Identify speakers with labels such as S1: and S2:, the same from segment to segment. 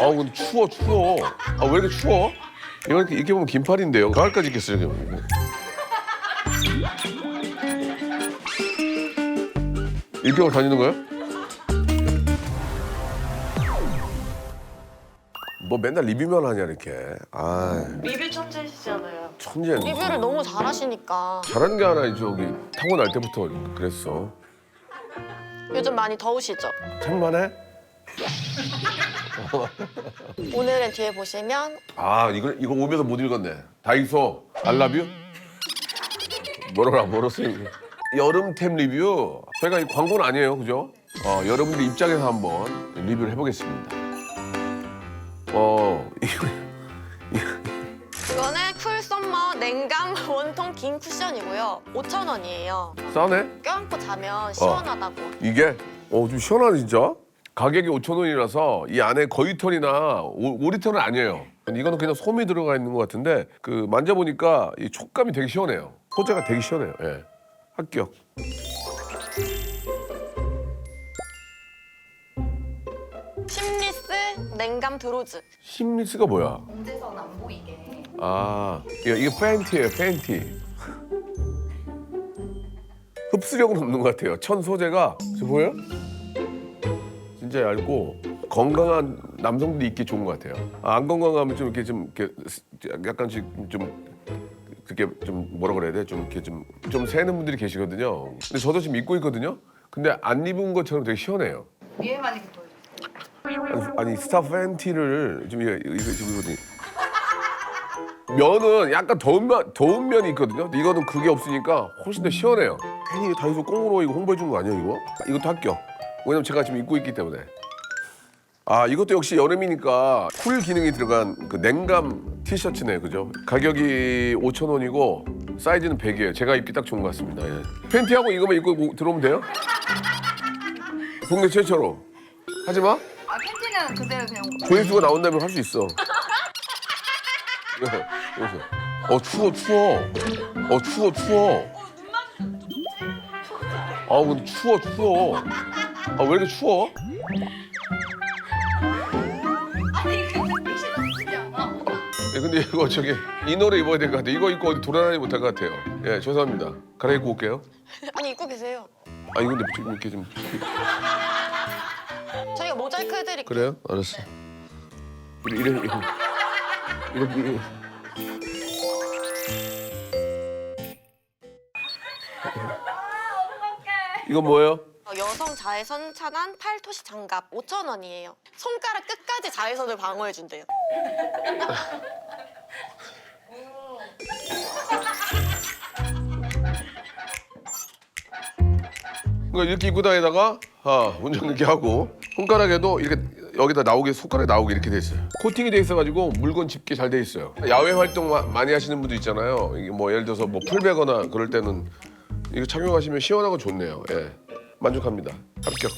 S1: 아 근데 추워 추워. 아 왜 이렇게 추워? 이거 이렇게, 이렇게 보면 긴팔인데요. 가을까지 입겠어요. 지금. 이렇게 하고 다니는 거야? 뭐 맨날 리뷰만 하냐 이렇게. 아
S2: 리뷰 천재시잖아요.
S1: 천재.
S3: 리뷰를 너무 잘하시니까
S1: 잘하는 게 하나 저기 타고 날 때부터 그랬어.
S3: 요즘 많이 더우시죠?
S1: 참만해?
S3: 오늘은 뒤에 보시면
S1: 아 이거 이거 오면서 못 읽었네. 다이소 알라뷰? 뭐라고 뭐랬어 이거? 여름템 리뷰. 저희가 이 광고는 아니에요, 그죠? 어 여러분들 입장에서 한번 리뷰를 해보겠습니다. 어 이거
S3: 이거는 쿨 썸머 냉감 원통 긴 쿠션이고요 5,000원이에요
S1: 싸네?
S3: 껴안고 자면 시원하다고
S1: 이게 어좀 시원하네 진짜. 가격이 5천 원이라서 이 안에 거위털이나 오- 오리털은 아니에요. 이거는 그냥 솜이 들어가 있는 것 같은데 그 만져보니까 이 촉감이 되게 시원해요. 소재가 되게 시원해요. 예. 합격.
S3: 심리스 냉감 드로즈
S1: 심리스가 뭐야?
S4: 문제선 안 보이게
S1: 아, 이거, 이거 팬티예요, 팬티. 흡수력은 없는 것 같아요. 천 소재가 저 보여요? 진짜 얇고 건강한 남성들이 입기 좋은 것 같아요. 아, 안 건강하면 좀 이렇게 좀 이렇게 스- 약간씩 좀 그렇게 좀 뭐라 그래야 돼? 좀 이렇게 좀 좀 새는 분들이 계시거든요. 근데 저도 지금 입고 있거든요. 근데 안 입은 것처럼 되게 시원해요.
S4: 위에만 이렇게 보여주세요
S1: 아니, 스타 팬티를 지금 이거 이거 지금 이거지. 면은 약간 더운 면 더운 면이 있거든요. 근데 이거는 그게 없으니까 훨씬 더 시원해요. 괜히 다이소 꽁으로 이거 홍보해 준 거 아니에요, 이거? 이것도 합격. 왜냐면 제가 지금 입고 있기 때문에. 아 이것도 역시 여름이니까 쿨 기능이 들어간 그 냉감 티셔츠네요, 그죠? 가격이 5천 원이고 사이즈는 100이에요. 제가 입기 딱 좋은 것 같습니다. 예. 팬티하고 이거만 입고 뭐- 들어오면 돼요? 국내 최초로. 하지 마.
S4: 아 팬티는 그대로 그냥
S1: 조회수가 나온다면 할 수 있어. 네, 여기서. 어 추워 추워. 어 추워 추워. 아 근데 추워 추워. 아 왜 이렇게 추워?
S4: 아니 근데 싫어지지 않아
S1: 예, 근데 이거 저기 이너를 입어야 될 것 같아. 이거 입고 어디 돌아다니지 못할 것 같아요. 예 죄송합니다. 갈아입고 올게요.
S3: 아니 입고 계세요
S1: 아 이거 근데 좀 이렇게 좀
S3: 저희가 모자이크 해드릴게요
S1: 그래요? 알았어. 이래 이래 이래 이렇게 이래. 이건 뭐예요?
S3: 어, 여성 자외선 차단 팔토시 장갑 5,000원이에요 손가락 끝까지 자외선을 방어해준대요
S1: 그러니까 이렇게 입고 다니다가 아, 운전 이렇게 하고 손가락에도 이렇게 여기다 나오게 손가락에 나오게 이렇게 돼 있어요. 코팅이 돼 있어가지고 물건 집게 잘 돼 있어요. 야외 활동 마- 많이 하시는 분들 있잖아요. 이게 뭐 예를 들어서 뭐 풀베거나 그럴 때는 이거 착용하시면 시원하고 좋네요. 예, 만족합니다. 합격.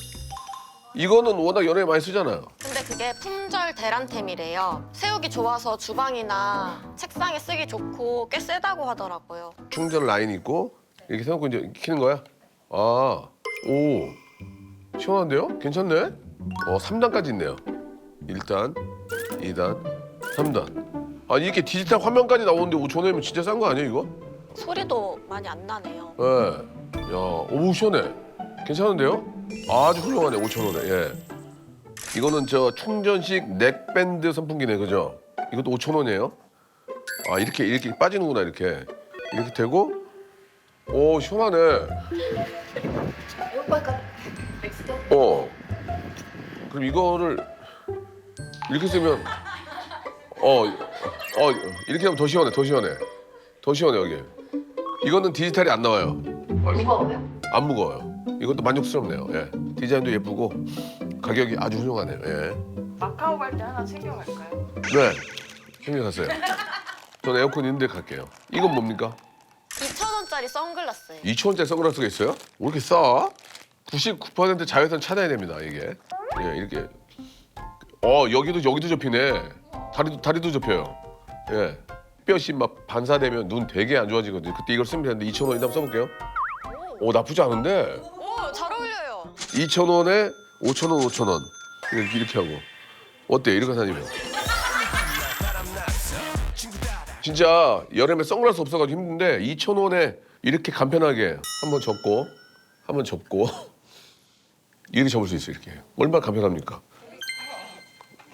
S1: 이거는 워낙 연예에 많이 쓰잖아요.
S3: 근데 그게 품절 대란템이래요 세우기 좋아서 주방이나 책상에 쓰기 좋고 꽤 세다고 하더라고요
S1: 충전 라인 있고 이렇게 세놓고 이제 키는 거야. 아, 오, 시원한데요? 괜찮네. 어, 3단까지 있네요. 1단, 2단, 3단. 아, 이렇게 디지털 화면까지 나오는데 5천 원이면 진짜 싼 거 아니에요, 이거?
S3: 소리도 많이 안 나네요
S1: 예. 야, 오, 시원해. 괜찮은데요? 아주 훌륭하네, 5천 원에. 예. 이거는 저 충전식 넥밴드 선풍기네, 그죠? 이것도 5천 원이에요. 아, 이렇게 이렇게 빠지는구나, 이렇게. 이렇게 되고, 오, 시원하네.
S4: 오빠가
S1: 어. 그럼 이거를 이렇게 쓰면 어, 어 이렇게 하면 더 시원해, 더 시원해, 더 시원해 여기. 이거는 디지털이 안 나와요.
S4: 무거워요?
S1: 안 무거워요. 이것도 만족스럽네요. 예. 디자인도 예쁘고 가격이 아주 훌륭하네요. 예.
S2: 마카오 갈 때 하나 챙겨갈까요?
S1: 네. 챙겨가세요. 전 에어컨 있는데 갈게요. 이건 뭡니까?
S3: 2,000원짜리 선글라스예요
S1: 2,000원짜리 선글라스가 있어요? 왜 이렇게 싸? 99% 자외선 차단이 됩니다, 이게. 예, 이렇게. 어, 여기도, 여기도 접히네. 다리도, 다리도 접혀요. 예. 뼈씨 막 반사되면 눈 되게 안 좋아지거든요. 그때 이걸 쓰면 되는데 2,000원이다 한번 써볼게요. 오, 나쁘지 않은데.
S3: 오잘 어울려요
S1: 2,000원에 5,000원, 5,000원. 이렇게, 이렇게 하고. 어때 이렇게 다니면? 진짜 여름에 선글라스 없어가지고 힘든데 2,000원에 이렇게 간편하게 한번 접고 한번 접고 이렇게 접을 수 있어요 이렇게 얼마나 간편합니까?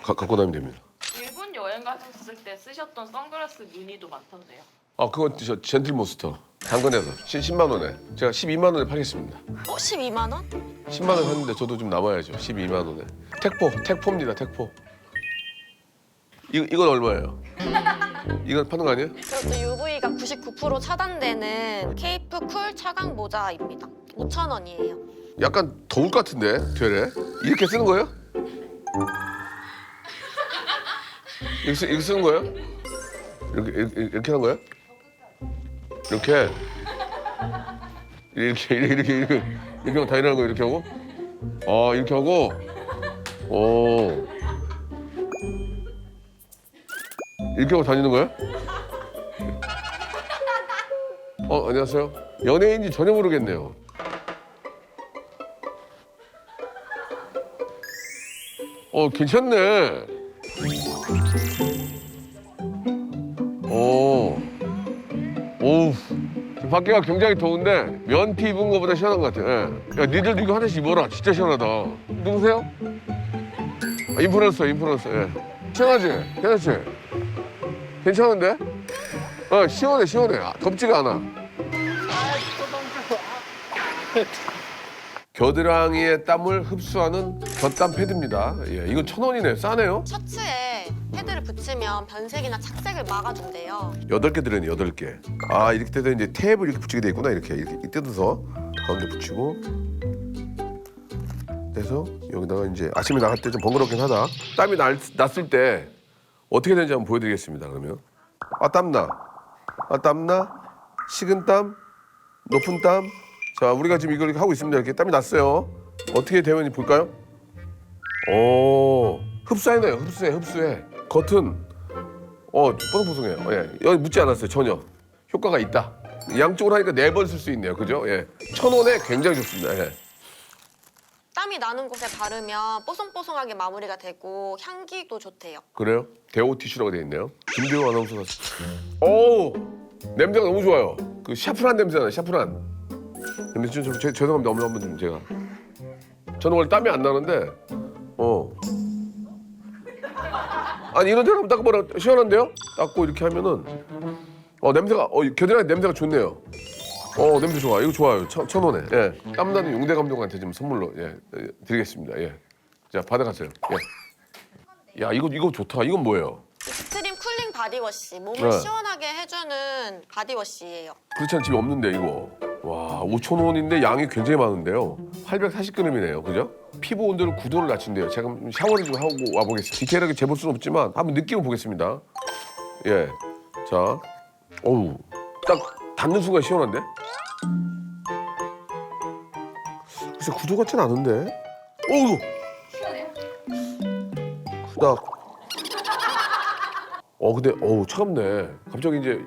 S1: 가, 갖고 다니면 됩니다.
S2: 일본 여행 가셨을 때 쓰셨던 선글라스 무늬도 많던데요.
S1: 아 그건 저 젠틀몬스터 당근에서 10만 원에 제가 12만 원에 팔겠습니다.
S3: 어? 12만 원?
S1: 10만 원 했는데 저도 좀 남아야죠. 12만 원에. 택포, 택포입니다. 택포. 이 이건 얼마예요? 이건 파는 거 아니에요?
S3: 그것도 UV가 99% 차단되는 케이프 쿨 차광 모자입니다. 5천 원이에요.
S1: 약간 더울 것 같은데 되레 이렇게 쓰는 거예요? 이렇게, 쓰, 이렇게 쓰는 거예요? 이렇게 이렇게, 이렇게 하는 거예요? 이렇게 이렇게 이렇게 이렇게 이렇게 하고 다니라는 거 이렇게 하고 아 이렇게 하고 오 이렇게 하고 다니는 거야? 어 안녕하세요 연예인인지 전혀 모르겠네요. 어 괜찮네. 밖에가 굉장히 더운데 면티 입은 거보다 시원한 것 같아. 예. 야, 니들도 이거 하나씩 입어라. 진짜 시원하다. 누구세요? 아, 인플루언서, 인플루언서. 예. 시원하지? 괜찮지? 괜찮은데? 어, 시원해, 시원해. 아, 덥지가 않아. 겨드랑이의 땀을 흡수하는 곁땀 패드입니다. 예, 이건 천 원이네. 싸네요.
S3: 셔츠에 패드를 붙이면 변색이나 착색을 막아준대요.
S1: 여덟 개 들어있네 여덟 개. 아 이렇게 뜯어 이제 탭을 이렇게 붙이게 돼 있구나 이렇게 이렇게 뜯어서 가운데 붙이고 그래서 여기다가 이제 아침에 나갈 때 좀 번거롭긴 하다. 땀이 날, 났을 때 어떻게 되는지 한번 보여드리겠습니다. 그러면 아 땀나, 아 땀나, 식은 땀, 높은 땀. 자 우리가 지금 이걸 이렇게 하고 있습니다. 이렇게 땀이 났어요. 어떻게 되는지 볼까요? 오 흡수해내요. 흡수해 흡수해. 겉은 어, 뽀송뽀송해요. 예. 여기 묻지 않았어요, 전혀. 효과가 있다. 양쪽으로 하니까 네 번 쓸 수 있네요. 그죠? 예. 천 원에 굉장히 좋습니다. 예.
S3: 땀이 나는 곳에 바르면 뽀송뽀송하게 마무리가 되고 향기도 좋대요.
S1: 그래요? 대오 티슈라고 돼 있네요. 김대호 아나운서가. 오! 냄새가 너무 좋아요. 그 샤프란 냄새나요, 샤프란. 근데 좀, 좀 죄- 죄송합니다. 어머니 한번 좀 제가. 저는 원래 땀이 안 나는데, 어. 아니, 이런 데는 닦아보라. 시원한데요? 닦고 이렇게 하면은, 어, 냄새가, 어, 겨드랑이 냄새가 좋네요. 어, 냄새 좋아. 이거 좋아요. 천, 천 원에. 예. 땀나는 용대 감독한테 좀 선물로, 예, 예, 드리겠습니다. 예. 자, 받아가세요. 예. 야, 이거, 이거 좋다. 이건 뭐예요?
S3: 스트림 쿨링 바디워시, 몸을
S1: 네.
S3: 시원하게 해주는 바디워시예요.
S1: 그렇지 않은 집이 없는데 이거 와 5천 원인데 양이 굉장히 많은데요. 840g이네요. 그죠? 피부 온도를 9도를 낮춘대요. 제가 좀 샤워를 좀 하고 와보겠습니다. 디테일하게 재볼 수는 없지만 한번 느끼고 보겠습니다. 예 자. 어우 딱 닿는 순간 시원한데? 글쎄 9도 같진 않은데? 어우!
S4: 시원해요?
S1: 크다 어 근데 어우 차갑네. 갑자기 이제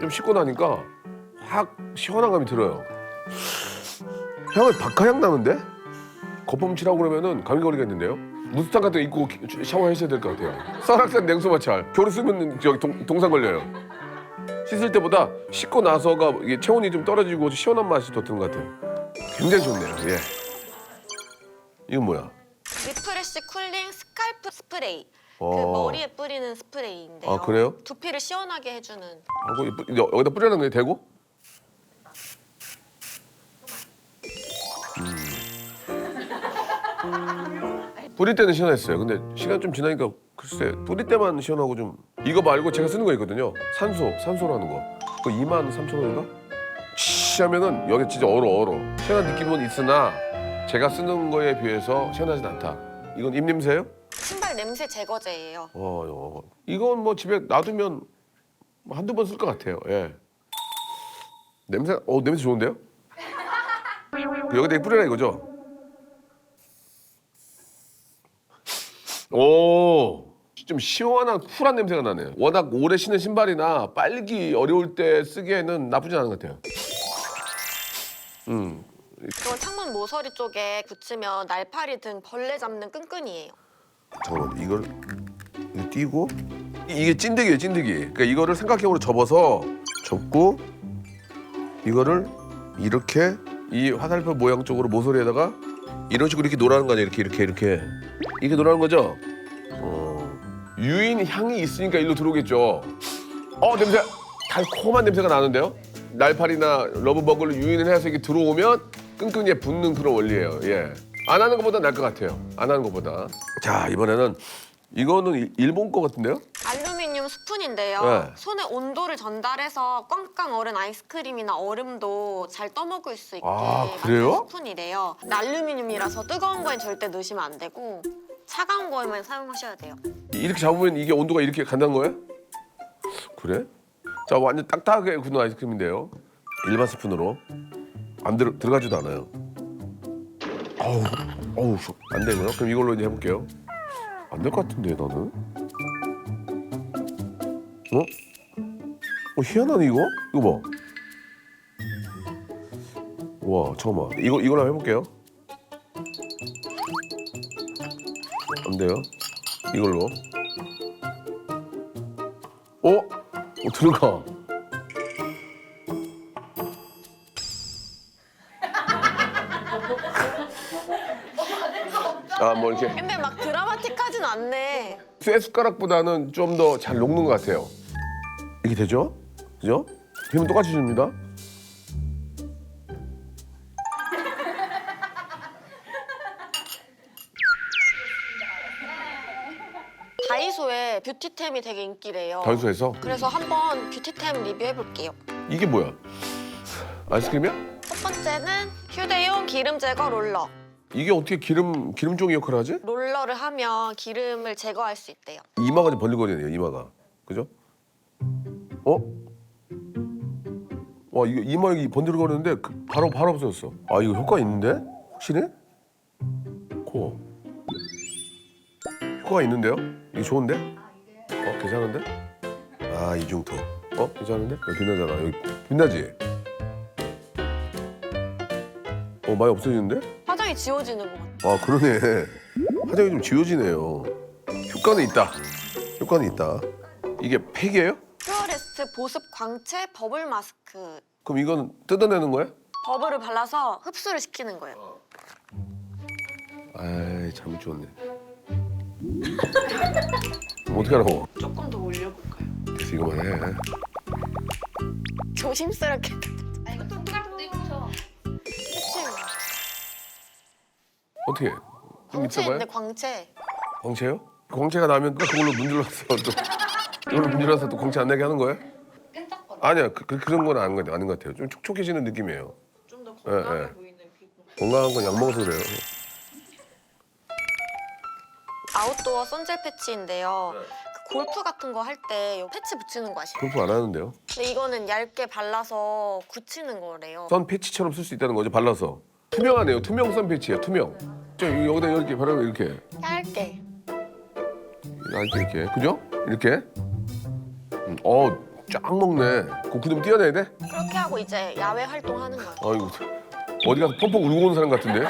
S1: 좀 씻고 나니까 확 시원한 감이 들어요 향은 박하향 나는데 거품 칠하고 그러면은 감기 걸리겠는데요 무스탕 같은 거 입고 기- 샤워하셔야 될 것 같아요 설악산 냉수 마찰 겨울 쓰면 저기 동, 동상 걸려요 씻을 때보다 씻고 나서가 이게 체온이 좀 떨어지고 시원한 맛이 더 드는 것 같아요 굉장히 좋네요 예 이건 뭐야
S3: 리프레쉬 쿨링 스칼프 스프레이. 그
S1: 어.
S3: 머리에 뿌리는 스프레이인데요.
S1: 아, 그래요?
S3: 두피를 시원하게 해주는.
S1: 뿌- 여- 여기다 뿌려놓는 거예요 대고? 뿌릴 때는 시원했어요. 근데 시간 좀 지나니까 글쎄 뿌릴 때만 시원하고 좀 이거 말고 제가 쓰는 거 있거든요. 산소, 산소라는 거. 그거 2만 3천 원인가? 치 하면은 여기 진짜 얼어 얼어. 시원한 느낌은 있으나 제가 쓰는 거에 비해서 시원하진 않다. 이건 입냄새예요?
S3: 신발 냄새 제거제예요.
S1: 어, 어. 이건 뭐 집에 놔두면 뭐 한두 번 쓸 것 같아요. 예. 냄새, 어, 냄새 좋은데요? 여기다 뿌려라 이거죠? 오, 좀 시원한 쿨한 냄새가 나네요. 워낙 오래 신은 신발이나 빨기 어려울 때 쓰기에는 나쁘지 않은 것 같아요. 음,
S3: 이건 창문 모서리 쪽에 붙이면 날파리 등 벌레 잡는 끈끈이에요.
S1: 잠깐만 이걸 이거 띄고 이- 이게 찐득이에요 찐득이 그러니까 이거를 삼각형으로 접어서 접고 이거를 이렇게 이 화살표 모양 쪽으로 모서리에다가 이런 식으로 이렇게 놓라는 거 아니에요 이렇게 이렇게 이렇게. 이렇게 놓라는 거죠? 어, 유인 향이 있으니까 일로 들어오겠죠. 어 냄새. 달콤한 냄새가 나는데요? 날파리나 러브버그를 유인을 해서 이게 들어오면 끈끈이에 붙는 그런 원리예요. 예 안 하는 것보다 나을 것 같아요. 안 하는 것보다. 자 이번에는 이거는 일- 일본 거 같은데요?
S3: 알루미 늄 스푼인데요.
S1: 네.
S3: 손에 온도를 전달해서 꽝꽝 얼은 아이스크림이나 얼음도 잘 떠먹을 수 있게
S1: 아,
S3: 만든
S1: 그래요?
S3: 스푼이래요. 알루미늄이라서 뜨거운 거엔 절대 넣으시면 안 되고 차가운 거에만 사용하셔야 돼요.
S1: 이렇게 잡으면 이게 온도가 이렇게 간다는 거예요? 그래? 자 완전 딱딱하게 굳은 아이스크림인데요. 일반 스푼으로 안 들어 들어가지도 않아요. 어우 어우 안 되네요. 그럼 이걸로 이제 해볼게요. 안 될 것 같은데 나는. 어? 어 희한하네 이거? 이거 봐. 와 잠깐만 이거 이걸로 한번 해볼게요. 안 돼요. 이걸로. 어? 어 들어가. 아, 뭐 이렇게
S3: 근데 막 드라마틱하진 않네.
S1: 쇠 숟가락보다는 좀 더 잘 녹는 것 같아요. 이게 되죠? 그죠? 힘은 똑같이 줍니다.
S3: 다이소에 뷰티템이 되게 인기래요.
S1: 다이소에서
S3: 그래서 한번 뷰티템 리뷰해볼게요.
S1: 이게 뭐야? 아이스크림이야?
S3: 첫 번째는 휴대용 기름 제거 롤러.
S1: 이게 어떻게 기름 기름종이 역할을 하지?
S3: 롤러를 하면 기름을 제거할 수 있대요.
S1: 이마가 좀 벌리거리네요. 이마가 그죠? 어? 와 이거 이마 여기 번들거리는데 그 바로 바로 없어졌어. 아 이거 효과 있는데? 확실해? 코. 효과가 있는데요? 이게 좋은데? 어 괜찮은데? 아 이중토. 어 괜찮은데? 여기 빛나잖아. 여기 빛나지? 어 많이 없어지는데?
S3: 화장이 지워지는 것 같아요.
S1: 아 그러네 화장이 좀 지워지네요 효과는 있다 효과는 있다 이게 팩이에요?
S3: 퓨어레스트 보습 광채 버블 마스크.
S1: 그럼 이건 뜯어내는 거야?
S3: 버블을 발라서 흡수를 시키는 거예요.
S1: 아이 잘못 지웠네 어떻게 하라고
S2: 조금 더 올려볼까요?
S1: 그래서 이거만 해
S3: 조심스럽게.
S4: 아니 이쁘셔.
S1: 어떻게 해? 좀
S3: 광채
S1: 있어봐요
S3: 있는데 광채.
S1: 광채요? 광채가 나면 또 그걸로 문질러서 또 이걸로 문질러서 또 광채 안 나게 하는 거예요?
S4: 끈적거려.
S1: 아니야 그, 그, 그런 건 아닌 것 같아요 아닌 것 같아요 좀 촉촉해지는 느낌이에요
S2: 좀더
S1: 예,
S2: 건강해
S1: 예.
S2: 보이는 피부.
S1: 건강한 건 약 먹어서 그래요
S3: 아웃도어 선젤 패치인데요. 그 골프 같은 거 할 때 패치 붙이는 거 아시죠?
S1: 골프 안 하는데요?
S3: 근데 이거는 얇게 발라서 굳히는 거래요.
S1: 선 패치처럼 쓸 수 있다는 거죠 발라서. 투명하네요. 투명 선 패치야 투명. 저 여기다 이렇게 바르면 이렇게.
S3: 얇게.
S1: 이렇게 이렇게. 그죠? 이렇게. 음, 어쫙 먹네. 그 굳으면 띄어내야 돼?
S3: 그렇게 하고 이제 야외 활동하는 거예요.
S1: 아이고 어디 가서 펑펑 울고 온 사람 같은데?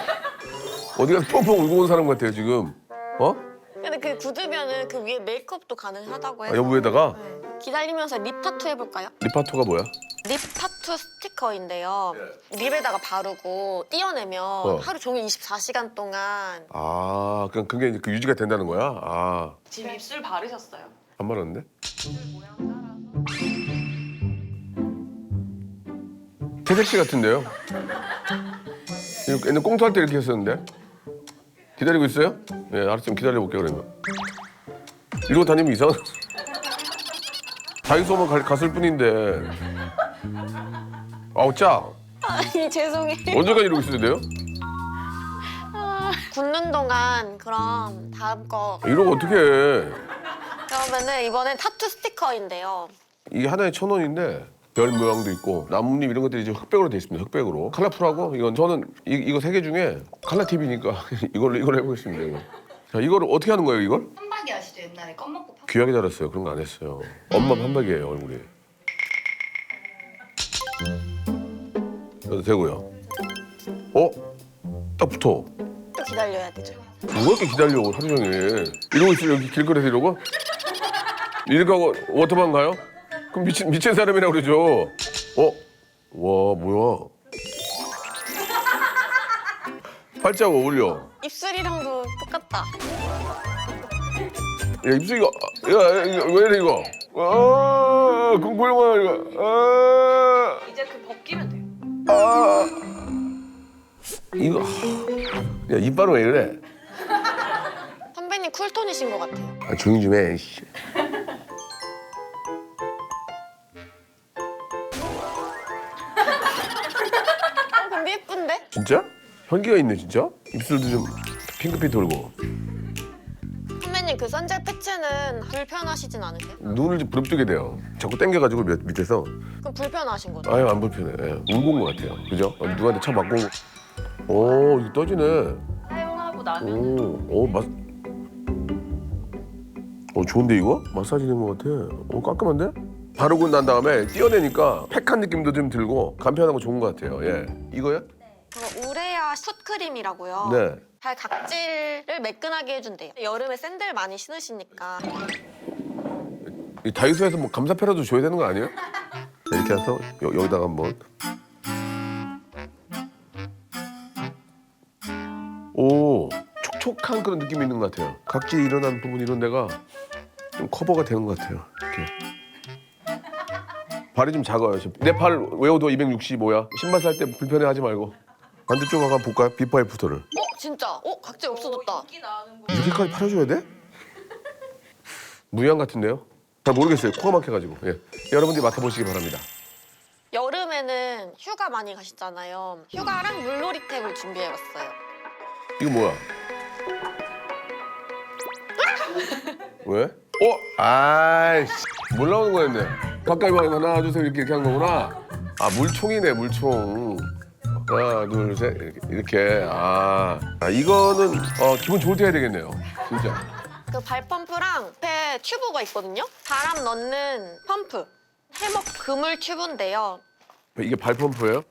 S1: 어디 가서 펑펑 울고 온 사람 같아요 지금. 어
S3: 근데 그 굳으면은 그 위에 메이크업도 가능하다고 해서
S1: 아, 여부에다가
S3: 네. 기다리면서 립 타투 해볼까요?
S1: 리파토가 뭐야
S3: 립 타투 스티커인데요. 립에다가 바르고 띄어내면
S1: 어.
S3: 하루 종일 24시간 동안
S1: 아 그냥 그게 이제 그 유지가 된다는 거야 아안
S2: 지금 입술 바르셨어요?
S1: 말았는데
S2: 모양 따라서.
S1: 태색 씨 같은데요 이거 옛날 꽁투 할 때 이렇게 했었는데 기다리고 있어요? 예 알았어 좀 기다려볼게요 그러면 이러고 다니면 이상한 다이소만 가- 갔을 뿐인데 아우 짜
S3: 아니 죄송해요.
S1: 언제까지 이러고 있어야 돼요?
S3: 굳는 동안 그럼 다음 거
S1: 이러고 어떻게 해
S3: 그러면은 이번엔 타투 스티커인데요.
S1: 이게 하나에 천 원인데 별 모양도 있고 나뭇잎 이런 것들이 지금 흑백으로 돼 있습니다 흑백으로 컬러풀하고 이건 저는 이, 이거 세 개 중에 칼라 TV니까 이걸로 이걸 해보겠습니다 이거 자 이거를 어떻게 하는 거예요 이걸?
S4: 한박이 아시죠? 옛날에 껌 먹고 파.
S1: 귀하게 자랐어요. 그런 거 안 했어요. 엄마 판박이에요 얼굴이. 저도 되고요. 어? 딱 붙어.
S3: 기다려야 되죠.
S1: 누가 이렇게 기다려 하루 종일 이러고 있어 여기 길거리에서 이러고 하고 워터방 가요? 그럼 미친 미친 사람이라고 그러죠. 어? 와 뭐야? 팔자가 어울려.
S3: 입술이랑도 똑같다.
S1: 야 입술이가 야 이거 왜 이래 이거? 아 궁금해 이거. 아,
S2: 이제 그 벗기면 돼요.
S1: 아 이거 야 이빨은 왜 그래?
S3: 선배님 쿨톤이신 것 같아요.
S1: 아, 조용히 좀 해. 씨. 진짜? 현기가 있네 진짜? 입술도 좀 핑크빛 돌고
S3: 선배님 그 선젤 패치는 불편하시진 않으세요?
S1: 눈을 좀 부릅뜨게 돼요. 자꾸 당겨가지고 밑- 밑에서
S3: 그럼 불편하신 거죠?
S1: 아유 안 불편해. 예. 울고 온 것 같아요. 그죠? 어, 누구한테 차 맞고. 오 이거 떠지네.
S2: 사용하고 나면
S1: 오, 오 마. 어 좋은데 이거? 마사지 되는 것 같아. 오 깔끔한데? 바르고 난 다음에 띄어내니까 팩한 느낌도 좀 들고 간편하고 좋은 것 같아요. 예. 이거요?
S3: 그거 우레아 풋크림이라고요.
S1: 네.
S3: 발 각질을 매끈하게 해준대요. 여름에 샌들 많이 신으시니까
S1: 이 다이소에서 뭐 감사패라도 줘야 되는 거 아니에요? 자, 이렇게 해서 여, 여기다가 한번 오 촉촉한 그런 느낌이 있는 것 같아요 각질이 일어난 부분 이런 데가 좀 커버가 되는 것 같아요 이렇게 발이 좀 작아요 내팔 외워도 265야 신발 살 때 불편해 하지 말고 반대쪽 한번 볼까요? 비포 애프터를
S3: 어 진짜? 어 각질 없어졌다.
S2: 거.
S1: 이렇게까지 팔아줘야 돼? 무양 같은데요? 잘 모르겠어요. 코가 막혀가지고. 예. 여러분들이 맡아보시기 바랍니다.
S3: 여름에는 휴가 많이 가시잖아요. 휴가랑 물놀이템을 준비해봤어요.
S1: 이거 뭐야? 왜? 어? 아이씨. 뭘 나오는 거였네. 가까이 와 하나 둘 셋 이렇게 이렇게 한 거구나. 아 물총이네 물총. 하나 둘 셋 이렇게, 이렇게. 아, 아 이거는 어, 기분 좋을 때 해야 되겠네요. 진짜.
S3: 그 발펌프랑 옆에 튜브가 있거든요. 바람 넣는 펌프. 해먹 그물 튜브인데요.
S1: 이게 발펌프예요?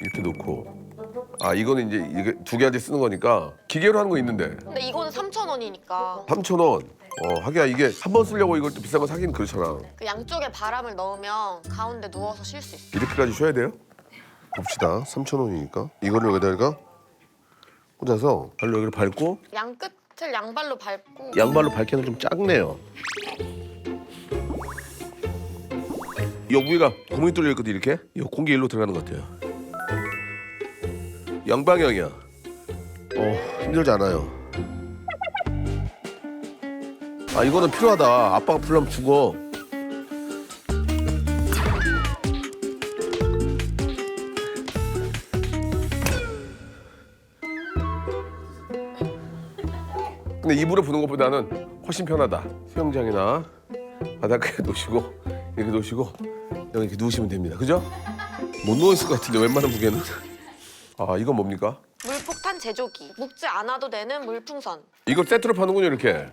S1: 이렇게 놓고. 아 이거는 이제 이게 두 개한테 쓰는 거니까 기계로 하는 거 있는데
S3: 근데 이거는 3,000원이니까
S1: 3,000원. 어 하기야 이게 한 번 쓰려고 이걸 또 비싼 거 사기는 그렇잖아.
S3: 그 양쪽에 바람을 넣으면 가운데 누워서 쉴 수 있어요.
S1: 이렇게까지 쉬어야 돼요? 봅시다. 3,000원이니까 이거를 여기다가 꽂아서 발로 여기를 밟고
S3: 양 끝을 양발로 밟고
S1: 양발로 밟기는 좀 작네요. 이 위가 구멍이 뚫려 있거든 이렇게. 이 공기 일로 들어가는 것 같아요. 양방향이야. 어 힘들지 않아요. 아 이거는 필요하다. 아빠가 풀려면 죽어. 근데 입으로 부는 것보다는 훨씬 편하다. 수영장이나 바닷가에 놓으시고 이렇게 놓으시고 여기 이렇게 누우시면 됩니다. 그죠? 못 누웠을 것 같은데 웬만한 무게는. 아 이건 뭡니까?
S3: 물폭탄 제조기. 묶지 않아도 되는 물풍선.
S1: 이걸 세트로 파는군요 이렇게.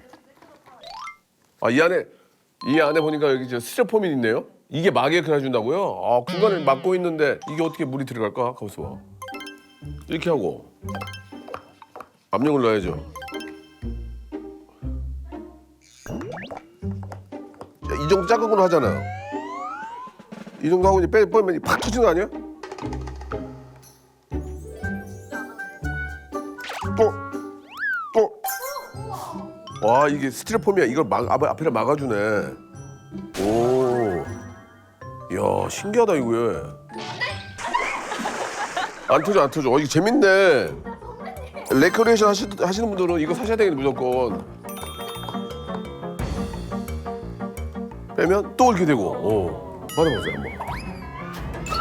S1: 아 이 안에 이 안에 보니까 여기 저 스티로폼이 있네요. 이게 막이렇게 해준다고요? 아 공간을 막고 있는데 이게 어떻게 물이 들어갈까? 가만있어 봐. 이렇게 하고 압력을 넣어야죠. 정도 작은 걸로 하잖아요. 이 정도 하고 이제 빼 빼면 팍 터지는 거 아니야? 또 또. 와 이게 스티로폼이야. 이걸 막 앞, 앞에를 막아주네. 오. 이야 신기하다 이거. 안 터져 안 터져. 어, 이거 재밌네. 레크레이션 하시, 하시는 분들은 이거 사셔야 되겠네 무조건. 빼면 또 이렇게 되고. 오. 받아보세요 한번.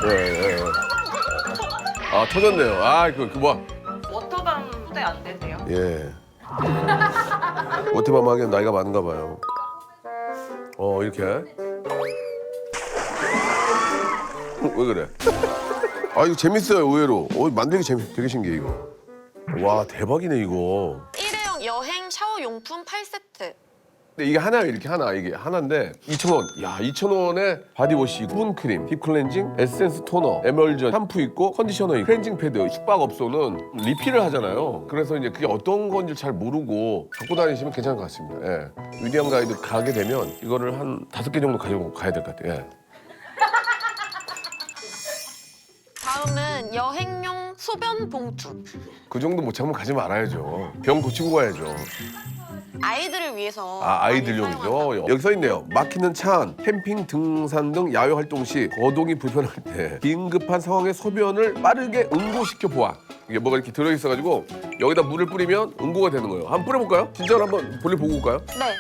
S1: 예, 예, 예. 아 터졌네요. 아 그 그 뭐.
S2: 워터밤 후대 안 되세요?
S1: 예. 워터밤 하기엔 나이가 많은가 봐요. 어 이렇게. 어, 왜 그래? 아 이거 재밌어요 의외로. 어 만들기 재밌 되게 신기해 이거. 와 대박이네 이거.
S3: 일회용 여행 샤워 용품 8세트.
S1: 근데 이게 하나예요 이렇게 하나. 이게 하나인데 2,000원. 야 2,000원에 바디워시 푸른 크림 딥 클렌징 에센스 토너 에멀전 샴푸 있고 컨디셔너 있고 클렌징 패드. 숙박업소는 리필을 하잖아요. 그래서 이제 그게 어떤 건지 잘 모르고 갖고 다니시면 괜찮을 것 같습니다. 예. 위대한 가이드 가게 되면 이거를 한 다섯 개 정도 가지고 가야 될 것 같아요. 예.
S3: 다음은 여행용 소변 봉투.
S1: 그 정도 못 참으면 가지 말아야죠. 병 고치고 가야죠
S3: 아이들을 위해서
S1: 아 아이들용이죠. 여기 써 있네요. 막히는 차 안, 캠핑, 등산 등 야외 활동 시 거동이 불편할 때 긴급한 상황에 소변을 빠르게 응고시켜 보아. 이게 뭐가 이렇게 들어 있어가지고 여기다 물을 뿌리면 응고가 되는 거예요. 한번 뿌려볼까요? 진짜로 한번 볼일 보고 올까요?
S3: 네.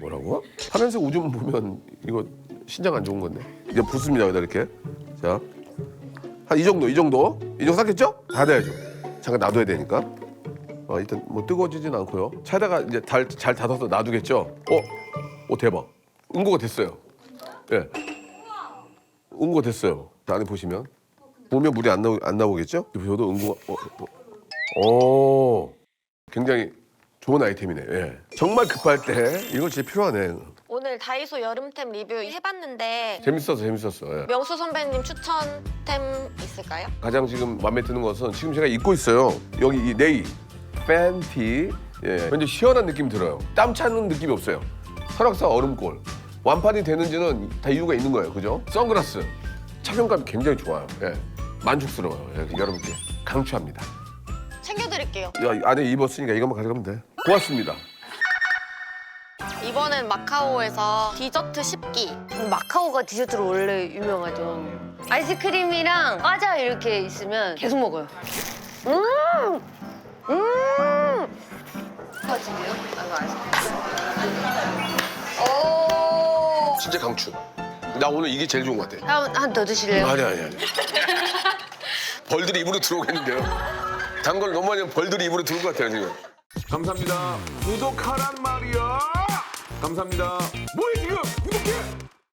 S1: 뭐라고? 파란색 오줌 보면 이거 신장 안 좋은 건데. 이제 붓습니다 여기다 이렇게. 자, 한 이 정도, 이 정도, 이 정도 쌌겠죠? 닫아야죠. 잠깐 놔둬야 되니까. 어, 일단 뭐 뜨거워지진 않고요. 차에다가 이제 잘, 잘 닫아서 놔두겠죠? 어, 어 대박. 응고가 됐어요. 예. 응고 됐어요. 자, 안에 보시면 보면 물이 안 나오 안 나오겠죠? 저도 응고가 어, 어. 오, 굉장히 좋은 아이템이네. 예. 정말 급할 때 이거 진짜 필요하네.
S3: 오늘 다이소 여름템 리뷰 해봤는데
S1: 재밌었어, 재밌었어. 예.
S3: 명수 선배님 추천템 있을까요?
S1: 가장 지금 마음에 드는 것은 지금 제가 입고 있어요. 여기 이 네이 팬티. 예. 왠지 시원한 느낌이 들어요. 땀 차는 느낌이 없어요. 설악산 얼음골. 완판이 되는지는 다 이유가 있는 거예요. 그죠? 선글라스. 착용감이 굉장히 좋아요. 예. 만족스러워요. 예. 여러분께 강추합니다.
S3: 챙겨드릴게요.
S1: 야, 이 안에 입었으니까 이것만 가져가면 돼. 고맙습니다.
S3: 이번엔 마카오에서 디저트 10기.
S5: 마카오가 디저트로 원래 유명하죠. 아이스크림이랑 과자 이렇게 있으면 계속 먹어요. 음! 음! 터지네요? 오!
S1: 진짜 강추. 나 오늘 이게 제일 좋은 것 같아.
S5: 한 한 더 드실래요?
S1: 아니 아니 아니. 벌들이 입으로 들어오겠는데요. 단 걸 너무 많이 하면 벌들이 입으로 들어올 것 같아요 지금. 감사합니다. 구독하란 말이야. 감사합니다. 뭐해 지금?